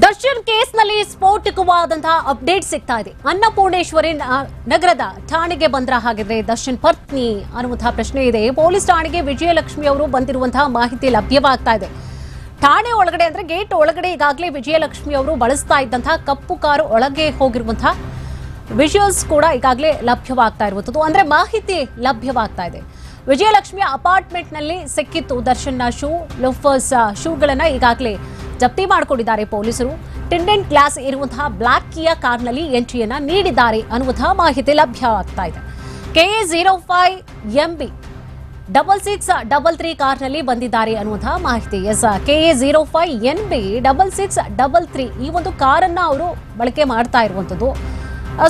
ದರ್ಶನ್ ಕೇಸ್ನಲ್ಲಿ ಸ್ಫೋಟಕವಾದಂತಹ ಅಪ್ಡೇಟ್ ಸಿಗ್ತಾ ಇದೆ. ಅನ್ನಪೂರ್ಣೇಶ್ವರಿ ನಗರದ ಠಾಣೆಗೆ ಬಂದ್ರ ಹಾಗಿದ್ರೆ ದರ್ಶನ್ ಪತ್ನಿ ಅನ್ನುವಂತಹ ಪ್ರಶ್ನೆ ಇದೆ. ಪೊಲೀಸ್ ಠಾಣೆಗೆ ವಿಜಯಲಕ್ಷ್ಮಿ ಅವರು ಬಂದಿರುವಂತಹ ಮಾಹಿತಿ ಲಭ್ಯವಾಗ್ತಾ ಇದೆ. ಠಾಣೆ ಒಳಗಡೆ ಅಂದ್ರೆ ಗೇಟ್ ಒಳಗಡೆ ಈಗಾಗಲೇ ವಿಜಯಲಕ್ಷ್ಮಿ ಅವರು ಬಳಸ್ತಾ ಇದ್ದಂತಹ ಕಪ್ಪು ಕಾರು ಒಳಗೆ ಹೋಗಿರುವಂತಹ ವಿಜುವಲ್ಸ್ ಕೂಡ ಈಗಾಗಲೇ ಲಭ್ಯವಾಗ್ತಾ ಇರುವಂಥದ್ದು. ಅಂದ್ರೆ ಮಾಹಿತಿ ಲಭ್ಯವಾಗ್ತಾ ಇದೆ. ವಿಜಯಲಕ್ಷ್ಮಿಯ ಅಪಾರ್ಟ್ಮೆಂಟ್ನಲ್ಲಿ ಸಿಕ್ಕಿತ್ತು ದರ್ಶನ್ನ ಶೂ, ಲೋಫರ್ಸ್ ಶೂಗಳನ್ನು ಈಗಾಗಲೇ ಜಪ್ತಿ ಮಾಡಿಕೊಂಡಿದ್ದಾರೆ ಪೊಲೀಸರು. ಟಿಂಡೆಂಟ್ ಗ್ಲಾಸ್ ಇರುವಂತಹ ಬ್ಲಾಕ್ ಕಿಯ ಕಾರ್ನಲ್ಲಿ ಎಂಟ್ರಿಯನ್ನ ನೀಡಿದ್ದಾರೆ ಅನ್ನುವಂತಹ ಮಾಹಿತಿ ಲಭ್ಯವಾಗ್ತಾ ಇದೆ. KA zero five MB double six double three ಕಾರ್ನಲ್ಲಿ ಬಂದಿದ್ದಾರೆ ಅನ್ನುವಂತಹ ಮಾಹಿತಿ. Yes, K A zero five N B double six double three ಈ ಒಂದು ಕಾರನ್ನ ಅವರು ಬಳಕೆ ಮಾಡ್ತಾ ಇರುವಂಥದ್ದು.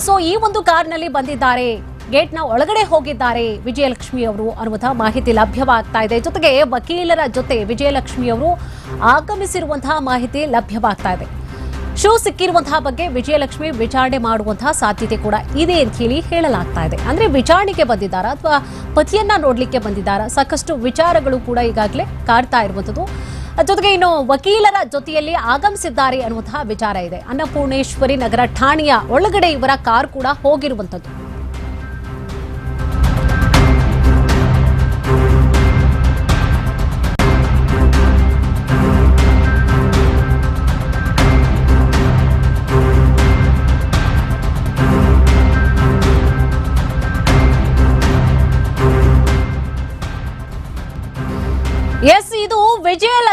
ಸೊ ಈ ಒಂದು ಕಾರ್ನಲ್ಲಿ ಬಂದಿದ್ದಾರೆ. ಗೇಟ್ನ ಒಳಗಡೆ ಹೋಗಿದ್ದಾರೆ. ವಿಜಯಲಕ್ಷ್ಮಿ ಅವರು ಅನ್ನುವಂತಹ ಮಾಹಿತಿ ಲಭ್ಯವಾಗ್ತಾ ಇದೆ. ಜೊತೆಗೆ ವಕೀಲರ ಜೊತೆ ವಿಜಯಲಕ್ಷ್ಮಿ ಅವರು ಆಗಮಿಸಿರುವಂತಹ ಮಾಹಿತಿ ಲಭ್ಯವಾಗ್ತಾ ಇದೆ. ಶೂ ಸಿಕ್ಕಿರುವಂತಹ ಬಗ್ಗೆ ವಿಜಯಲಕ್ಷ್ಮಿ ವಿಚಾರಣೆ ಮಾಡುವಂತಹ ಸಾಧ್ಯತೆ ಕೂಡ ಇದೆ ಅಂತ ಹೇಳಿ ಹೇಳಲಾಗ್ತಾ ಇದೆ. ಅಂದ್ರೆ ವಿಚಾರಣೆಗೆ ಬಂದಿದ್ದಾರಾ ಅಥವಾ ಪತಿಯನ್ನ ನೋಡ್ಲಿಕ್ಕೆ ಬಂದಿದ್ದಾರಾ? ಸಾಕಷ್ಟು ವಿಚಾರಗಳು ಕೂಡ ಈಗಾಗಲೇ ಕಾಡ್ತಾ ಇರುವಂಥದ್ದು. ಜೊತೆಗೆ ಇನ್ನು ವಕೀಲರ ಜೊತೆಯಲ್ಲಿ ಆಗಮಿಸಿದ್ದಾರೆ ಅನ್ನುವಂತಹ ವಿಚಾರ ಇದೆ. ಅನ್ನಪೂರ್ಣೇಶ್ವರಿ ನಗರ ಠಾಣೆಯ ಒಳಗಡೆ ಇವರ ಕಾರ್ ಕೂಡ ಹೋಗಿರುವಂಥದ್ದು.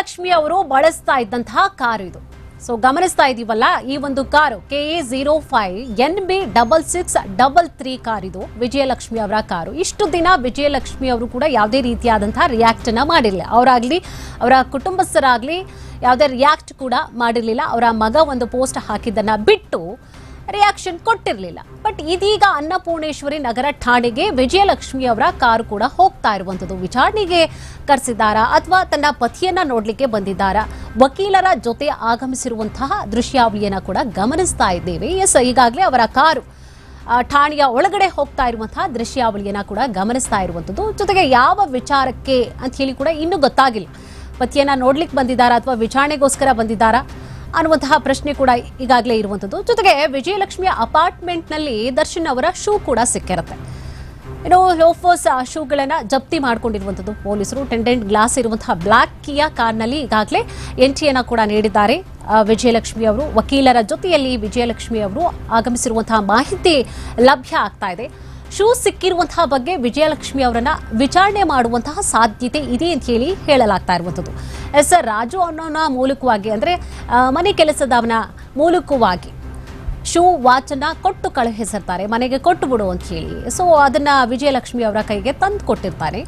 ವಿಜಯಲಕ್ಷ್ಮಿ ಅವರು ಬಳಸ್ತಾ ಇದ್ದಂತಹ ಕಾರು ಇದು. ಸೊ ಗಮನಿಸ್ತಾ ಇದೀವಲ್ಲ, ಈ ಒಂದು car K A zero five N B double six double three car ಇದು, ವಿಜಯಲಕ್ಷ್ಮಿ ಅವರ ಕಾರು. ಇಷ್ಟು ದಿನ ವಿಜಯಲಕ್ಷ್ಮಿ ಅವರು ಕೂಡ ಯಾವುದೇ ರೀತಿಯಾದಂತಹ ರಿಯಾಕ್ಟ್ ಅನ್ನ ಮಾಡಿರಲಿಲ್ಲ. ಅವರಾಗ್ಲಿ, ಅವರ ಕುಟುಂಬಸ್ಥರಾಗ್ಲಿ ಯಾವುದೇ ರಿಯಾಕ್ಟ್ ಕೂಡ ಮಾಡಿರಲಿಲ್ಲ. ಅವರ ಮಗ ಒಂದು ಪೋಸ್ಟ್ ಹಾಕಿದ್ದನ್ನ ಬಿಟ್ಟು ರಿಯಾಕ್ಷನ್ ಕೊಟ್ಟಿರಲಿಲ್ಲ. ಬಟ್ ಇದೀಗ ಅನ್ನಪೂರ್ಣೇಶ್ವರಿ ನಗರ ಠಾಣೆಗೆ ವಿಜಯಲಕ್ಷ್ಮಿ ಅವರ ಕಾರು ಕೂಡ ಹೋಗ್ತಾ ಇರುವಂಥದ್ದು ವಿಚಾರಣೆಗೆ ಕರೆಸಿದ್ದಾರಾ ಅಥವಾ ತನ್ನ ಪತಿಯನ್ನ ನೋಡ್ಲಿಕ್ಕೆ ಬಂದಿದ್ದಾರಾ? ವಕೀಲರ ಜೊತೆ ಆಗಮಿಸಿರುವಂತಹ ದೃಶ್ಯಾವಳಿಯನ್ನ ಕೂಡ ಗಮನಿಸ್ತಾ ಇದ್ದೇವೆ. ಎಸ್ ಈಗಾಗಲೇ ಅವರ ಕಾರು ಠಾಣೆಯ ಒಳಗಡೆ ಹೋಗ್ತಾ ಇರುವಂತಹ ದೃಶ್ಯಾವಳಿಯನ್ನ ಕೂಡ ಗಮನಿಸ್ತಾ ಇರುವಂಥದ್ದು ಜೊತೆಗೆ ಯಾವ ವಿಚಾರಕ್ಕೆ ಅಂತ ಹೇಳಿ ಕೂಡ ಇನ್ನೂ ಗೊತ್ತಾಗಿಲ್ಲ. ಪತಿಯನ್ನ ನೋಡ್ಲಿಕ್ಕೆ ಬಂದಿದ್ದಾರಾ ಅಥವಾ ವಿಚಾರಣೆಗೋಸ್ಕರ ಬಂದಿದ್ದಾರಾ? ಅನ್ನುವಂತಹ ಪ್ರಶ್ನೆ ಕೂಡ ಈಗಾಗಲೇ ಇರುವಂಥದ್ದು ಜೊತೆಗೆ ವಿಜಯಲಕ್ಷ್ಮಿಯ ಅಪಾರ್ಟ್ಮೆಂಟ್ನಲ್ಲಿ ದರ್ಶನ್ ಅವರ ಶೂ ಕೂಡ ಸಿಕ್ಕಿರುತ್ತೆ. ಇನ್ನು ಲೋಫೋಸ್ ಆ ಶೂಗಳನ್ನ ಜಪ್ತಿ ಮಾಡಿಕೊಂಡಿರುವಂಥದ್ದು ಪೊಲೀಸರು. ಟೆಂಡೆಂಟ್ ಗ್ಲಾಸ್ ಇರುವಂತಹ ಬ್ಲ್ಯಾಕ್ ಕಿಯ ಕಾರ್ನಲ್ಲಿ ಈಗಾಗಲೇ ಎಂಟ್ರಿಯನ್ನ ಕೂಡ ನೀಡಿದ್ದಾರೆ. ವಿಜಯಲಕ್ಷ್ಮಿ ಅವರು, ವಕೀಲರ ಜೊತೆಯಲ್ಲಿ ವಿಜಯಲಕ್ಷ್ಮಿ ಅವರು ಆಗಮಿಸಿರುವಂತಹ ಮಾಹಿತಿ ಲಭ್ಯ ಆಗ್ತಾ ಇದೆ. ಶೂ ಸಿಕ್ಕಿರುವಂತಹ ಬಗ್ಗೆ ವಿಜಯಲಕ್ಷ್ಮಿ ಅವರನ್ನ ವಿಚಾರಣೆ ಮಾಡುವಂತಹ ಸಾಧ್ಯತೆ ಇದೆ ಅಂತ ಹೇಳಿ ಹೇಳಲಾಗ್ತಾ ಇರುವಂಥದ್ದು. ಎಸ್ ಆರ್ ರಾಜು ಅನ್ನೋನ ಮೂಲಕವಾಗಿ ಅಂದ್ರೆ ಮನೆ ಮನೆ ಕೆಲಸದವನ ಮೂಲಕವಾಗಿ ಶೂ ವಾಚನ್ನು ಕೊಟ್ಟು ಕಳುಹಿಸಿರ್ತಾರೆ, ಮನೆಗೆ ಕೊಟ್ಟು ಬಿಡು ಅಂತ ಹೇಳಿ. ಸೊ ಅದನ್ನ ವಿಜಯಲಕ್ಷ್ಮಿ ಅವರ ಕೈಗೆ ತಂದು ಕೊಟ್ಟಿರ್ತಾರೆ.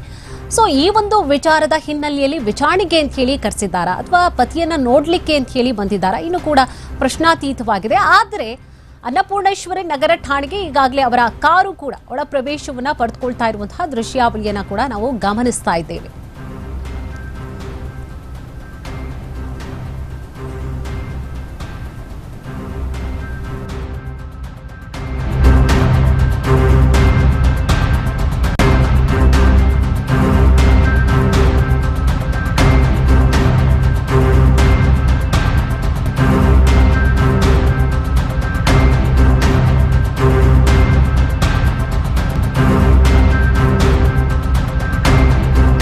ಸೊ ಈ ಒಂದು ವಿಚಾರದ ಹಿನ್ನೆಲೆಯಲ್ಲಿ ವಿಚಾರಣೆಗೆ ಅಂತ ಹೇಳಿ ಕರೆಸಿದ್ದಾರಾ? ಅಥವಾ ಪತಿಯನ್ನ ನೋಡ್ಲಿಕ್ಕೆ ಅಂತ ಹೇಳಿ ಬಂದಿದ್ದಾರಾ? ಇನ್ನು ಕೂಡ ಪ್ರಶ್ನಾತೀತವಾಗಿದೆ. ಆದರೆ ಅನ್ನಪೂರ್ಣೇಶ್ವರಿ ನಗರ ಠಾಣೆಗೆ ಈಗಾಗಲೇ ಅವರ ಕಾರು ಕೂಡ ಒಳ ಪ್ರವೇಶವನ್ನ ಪಡೆದುಕೊಳ್ತಾ ಇರುವಂತಹ ದೃಶ್ಯಾವಳಿಯನ್ನ ಕೂಡ ನಾವು ಗಮನಿಸ್ತಾ ಇದ್ದೇವೆ.